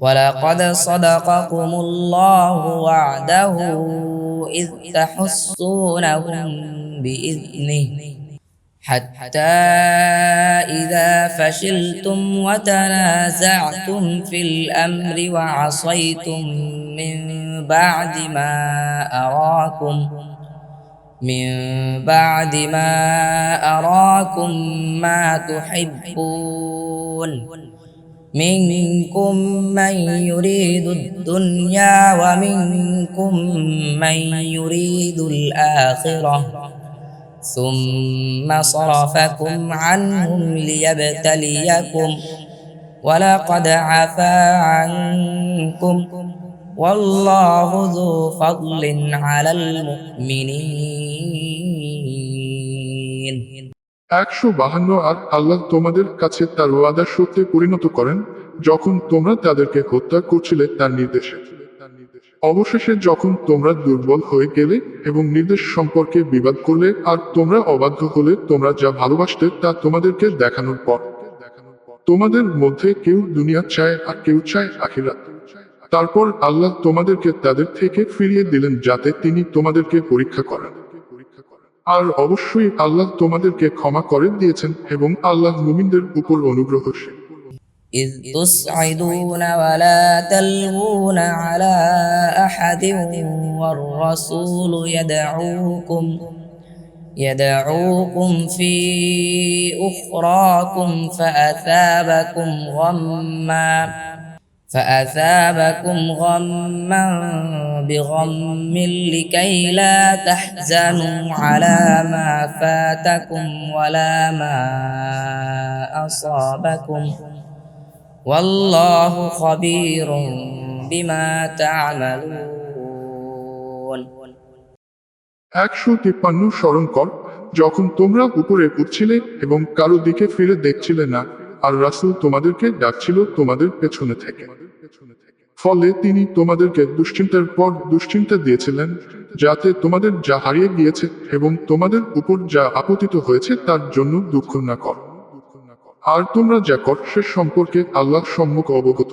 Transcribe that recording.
ولقد صدقكم الله وعده إذ تحسونهم بإذنه حتى إذا فشلتم وتنازعتم في الأمر وعصيتم من بعد ما أراكم من بعد ما أراكم ما تحبون منكم من يريد الدنيا ومنكم من يريد الآخرة. ثم صرفكم عنهم ليبتليكم. ولقد عفا عنكم. والله ذو فضل على المؤمنين. একশো বাহান্ন আর আল্লাহ তোমাদের কাছে তার ওয়াদা সত্যে পরিণত করেন, যখন তোমরা তাদেরকে হত্যা করছিলে তার নির্দেশে। অবশেষে যখন তোমরা দুর্বল হয়ে গেলে এবং নির্দেশ সম্পর্কে বিবাদ করলে, আর তোমরা অবাধ্য হলে তোমরা যা ভালোবাসতে তা তোমাদেরকে দেখানোর পর। তোমাদের মধ্যে কেউ দুনিয়া চায় আর কেউ চায় আখিরাত। তারপর আল্লাহ তোমাদেরকে তাদের থেকে ফিরিয়ে দিলেন যাতে তিনি তোমাদেরকে পরীক্ষা করেন। আর অবশ্যই আল্লাহ তোমাদেরকে ক্ষমা করে দিয়েছেন এবং আল্লাহ মুমিনদের উপর অনুগ্রহশীল إذ تصعدون ولا تلوون على أحد والرسول يدعوكم يدعوكم في أخراكم فأثابكم غما فأثابكم غما بغم لكي لا تحزنوا على ما فاتكم ولا ما أصابكم والله خبير بما تعملون একশো তিপ্পান্ন স্মরণ কর যখন তোমরা উপরে উঠছিলে এবং কারো দিকে ফিরে দেখছিলে না আর রাসুল তোমাদেরকে ডাকছিল তোমাদের পেছনে থেকে। ফলে তিনি তোমাদেরকে দুশ্চিন্তার পর দুশ্চিন্তা দিয়েছিলেন, যাতে তোমাদের যা হারিয়ে গিয়েছে এবং তোমাদের উপর যা আপতিত হয়েছে তার জন্য দুঃখ না কর। আর তোমরা যা কর সে সম্পর্কে আল্লাহ সম্মুখ অবগত।